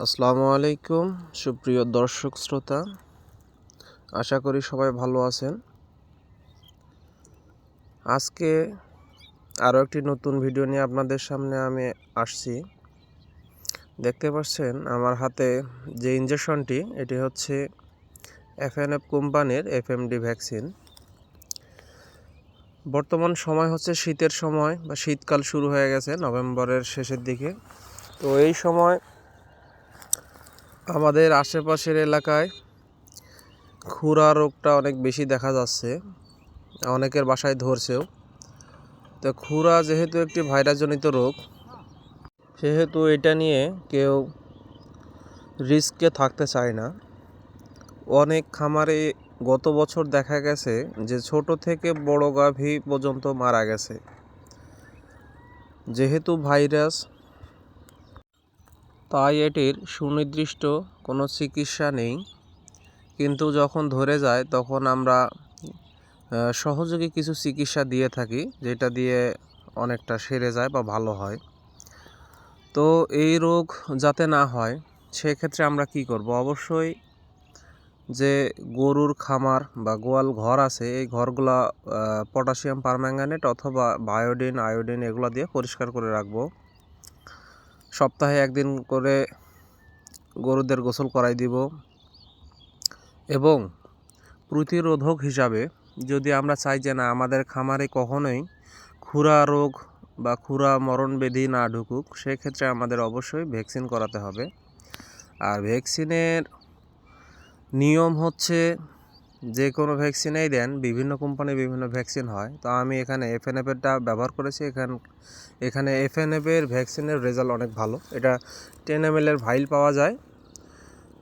আসসালামু আলাইকুম, সুপ্রিয় দর্শক শ্রোতা। আশা করি সবাই ভালো আছেন। আজকে আরও একটি নতুন ভিডিও নিয়ে আপনাদের সামনে আমি আসছি। দেখতে পাচ্ছেন আমার হাতে যে ইঞ্জেকশনটি এটি হচ্ছে এফএনএফ কোম্পানির এফএমডি ভ্যাকসিন। বর্তমান সময় হচ্ছে শীতের সময়, বা শীতকাল শুরু হয়ে গেছে নভেম্বরের শেষের দিকে। তো এই সময় আমাদের আশেপাশের এলাকায় খুরা রোগটা অনেক বেশি দেখা যাচ্ছে। অনেকের বাসায় ধরছেও। তো খুরা যেহেতু একটি ভাইরাসজনিত রোগ, সেহেতু এটা নিয়ে কেউ রিস্কে থাকতে চায় না। অনেক খামারে গত বছর দেখা গেছে যে ছোট থেকে বড় গাভী পর্যন্ত মারা গেছে। যেহেতু ভাইরাস তাই এটির সুনির্দিষ্ট কোনো চিকিৎসা নেই। কিন্তু যখন ধরে যায়, তখন আমরা সহযোগী কিছু চিকিৎসা দিয়ে থাকি, যেটা দিয়ে অনেকটা সেরে যায় বা ভালো হয়। তো এই রোগ যাতে না হয়, সেক্ষেত্রে আমরা কি করব? অবশ্যই যে গরুর খামার বা গোয়াল ঘর আছে, এই ঘরগুলা পটাশিয়াম পারম্যাঙ্গানেট অথবা বায়োডিন, আয়োডিন এগুলো দিয়ে পরিষ্কার করে রাখব। সপ্তাহে একদিন করে গরুদের গোসল করাই দিব। এবং প্রতিরোধক হিসাবে যদি আমরা চাই যে না, আমাদের খামারে কখনোই খুরা রোগ বা খুরা মরণ ব্যাধি না ঢুকুক, সেক্ষেত্রে আমাদের অবশ্যই ভ্যাকসিন করাতে হবে। আর ভ্যাকসিনের নিয়ম হচ্ছে যে কোনো ভ্যাকসিনেই দেন, বিভিন্ন কোম্পানির বিভিন্ন ভ্যাকসিন হয়। তো আমি এখানে এফএনএফেরটা ব্যবহার করেছি। এখান, এখানে এফএনএফের ভ্যাকসিনের রেজাল্ট অনেক ভালো। এটা টেন এম এর ভাইল পাওয়া যায়।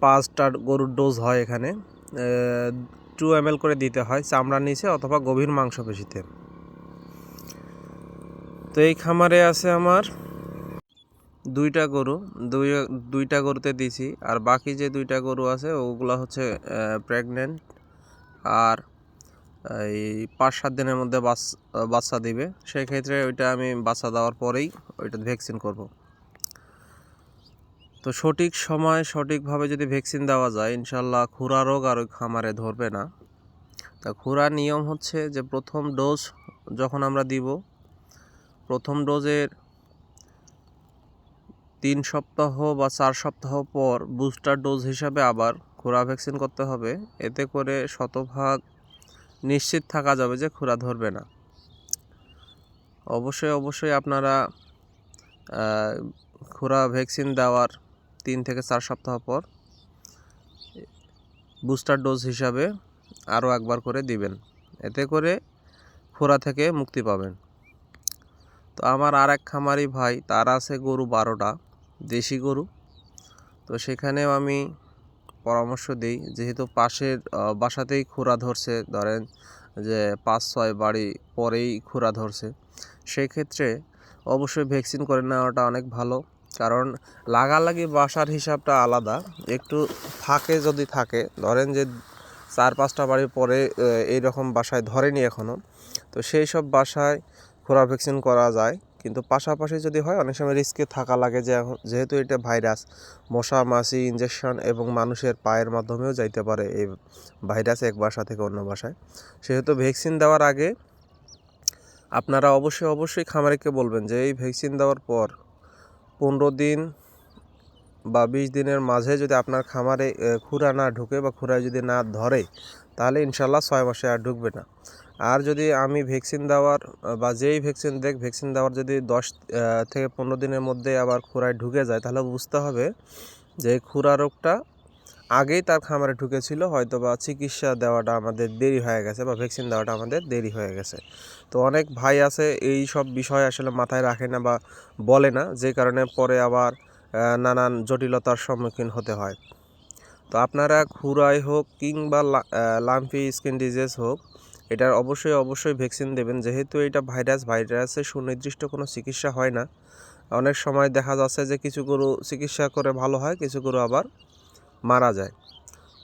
পাঁচটা গরুর ডোজ হয় এখানে। টু এম এল করে দিতে হয় চামড়ার নিচে অথবা গভীর মাংসপেশিতে। তো এই খামারে আছে আমার দুইটা গরু, দুই, দুইটা গরুতে দিছি। আর বাকি যে দুইটা গরু আছে, ওগুলো হচ্ছে প্রেগনেন্ট আর, এই পাঁচ সাত দিনের মধ্যে বাচ- বাচ্চা দিবে। সেই ক্ষেত্রে ওইটা আমি বাচ্চা দেওয়ার পরেই ওইটা ভ্যাকসিন করব। তো সঠিক সময় সঠিকভাবে যদি ভ্যাকসিন দেওয়া যায় ইনশাল্লাহ খুরা রোগ আর ওই খামারে ধরবে না। তা খুরা নিয়ম হচ্ছে যে প্রথম ডোজ যখন আমরা দিব, প্রথম ডোজের তিন সপ্তাহ বা চার সপ্তাহ পর বুস্টার ডোজ হিসাবে আবার খুরা ভ্যাকসিন করতে হবে, এতে করে শতভাগ নিশ্চিত থাকা যাবে যে খুরা ধরবে না। অবশ্যই অবশ্যই আপনারা খুরা ভ্যাকসিন দেওয়ার তিন থেকে চার সপ্তাহ পর বুস্টার ডোজ হিসাবে আরও একবার করে দিবেন। এতে করে খোরা থেকে মুক্তি পাবেন। তো আমার আর এক খামারি ভাই, তার আছে গরু বারোটা, দেশি গরু। তো সেখানেও আমি পরামর্শ দিই। যেহেতু পাশের বাসাতেই খুরা ধরছে, ধরেন যে পাঁচ, ছয় বাড়ি পরেই খুরা ধরছে, সেক্ষেত্রে অবশ্যই ভ্যাকসিন করে নেওয়াটা অনেক ভালো। কারণ লাগালাগি বাসার হিসাবটা আলাদা। একটু ফাঁকে যদি থাকে, ধরেন যে চার, পাঁচটা বাড়ির পরে এই রকম বাসায় ধরেনি এখনও তো সেই সব বাসায় খোরা ভ্যাকসিন করা যায়। কিন্তু পাশাপাশি যদি হয়, অনেক সময় রিস্কে থাকা লাগে যে যেহেতু এটা ভাইরাস মশা, মাছি ইঞ্জেকশন এবং মানুষের পায়ের মাধ্যমেও যাইতে পারে এই ভাইরাস এক বাসা থেকে অন্য বাসায়। সেহেতু ভ্যাকসিন দেওয়ার আগে আপনারা অবশ্যই অবশ্যই খামারিকে বলবেন যে এই ভ্যাকসিন দেওয়ার পর পনেরো দিন বা বিশ দিনের মাঝে যদি আপনার খামারে খুরা না ঢুকে বা খুরায় যদি না ধরে, তাহলে ইনশাল্লাহ ছয় মাসে আর ঢুকবে না। আর যদি আমি ভ্যাকসিন দেওয়ার বা যেই ভ্যাকসিন দেখ, ভ্যাকসিন দেওয়ার যদি দশ থেকে পনেরো দিনের মধ্যে আবার খুরায় ঢুকে যায়, তাহলে বুঝতে হবে যে খুরা রোগটা আগেই তার খামারে ঢুকেছিল হয়তো বা চিকিৎসা দেওয়াটা আমাদের দেরি হয়ে গেছে বা ভ্যাকসিন দেওয়াটা আমাদের দেরি হয়ে গেছে। তো অনেক ভাই আছে, এই সব বিষয় আসলে মাথায় রাখে না বা বলে না, যে কারণে পরে আবার নানান জটিলতার সম্মুখীন হতে হয়। তো আপনারা খুরাই হোক কিংবা লাম্পি, স্কিন ডিজিজ হোক এটার অবশ্যই অবশ্যই ভ্যাকসিন দেবেন। যেহেতু এটা ভাইরাস ভাইরাসের সুনির্দিষ্ট কোনো চিকিৎসা হয় না। অনেক সময় দেখা যাচ্ছে যে কিছু গরু চিকিৎসা করে ভালো হয়, কিছু গরু আবার মারা যায়।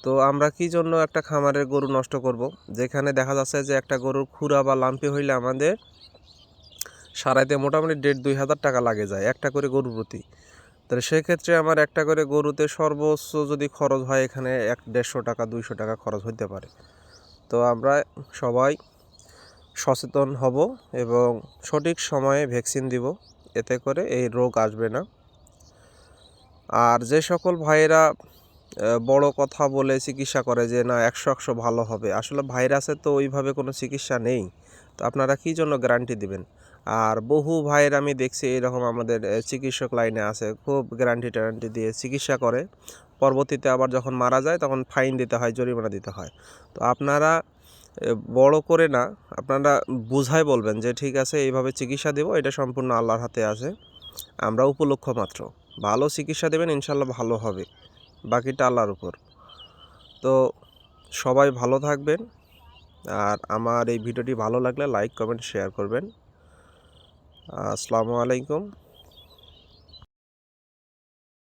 তো আমরা কি জন্য একটা খামারের গরু নষ্ট করব? যেখানে দেখা যাচ্ছে যে একটা গরুর খুরা বা লাম্পি হইলে আমাদের সারাইতে মোটামুটি দেড় দুই হাজার টাকা লাগে যায়, একটা করে গরুর প্রতি। তাহলে সেক্ষেত্রে আমার একটা করে গরুতে সর্বোচ্চ যদি খরচ হয় এখানে এক দেড়শো টাকা, দুইশো টাকা খরচ হতে পারে। তো আমরা সবাই সচেতন হব এবং সঠিক সময়ে ভ্যাকসিন দিব। এতে করে এই রোগ আসবে না। আর যে সকল ভাইয়েরা বড় কথা বলে চিকিৎসা করে যে, না, একশো একশো ভালো হবে। আসলে ভাইরাসে তো ওইভাবে কোনো চিকিৎসা নেই। তো আপনারা কী জন্য গ্যারান্টি দিবেন? আর বহু ভাইয়ের আমি দেখছি এরকম আমাদের চিকিৎসক লাইনে আছে, খুব গ্যারান্টি ট্যারান্টি দিয়ে চিকিৎসা করে। পরবর্তীতে আবার যখন মারা যায় তখন ফাইন দিতে হয়, জরিমানা দিতে হয়। তো আপনারা বড় করে না, আপনারা বুঝাই বলবেন যে ঠিক আছে, এইভাবে চিকিৎসা দেবো, এটা সম্পূর্ণ আল্লাহর হাতে আছে। আমরা উপলক্ষ মাত্র। ভালো চিকিৎসা দেবেন ইনশাল্লাহ ভালো হবে। বাকিটা আল্লাহর উপর। তো সবাই ভালো থাকবেন। আর আমার এই ভিডিওটি ভালো লাগলে লাইক, কমেন্ট শেয়ার করবেন। আসসালামু আলাইকুম।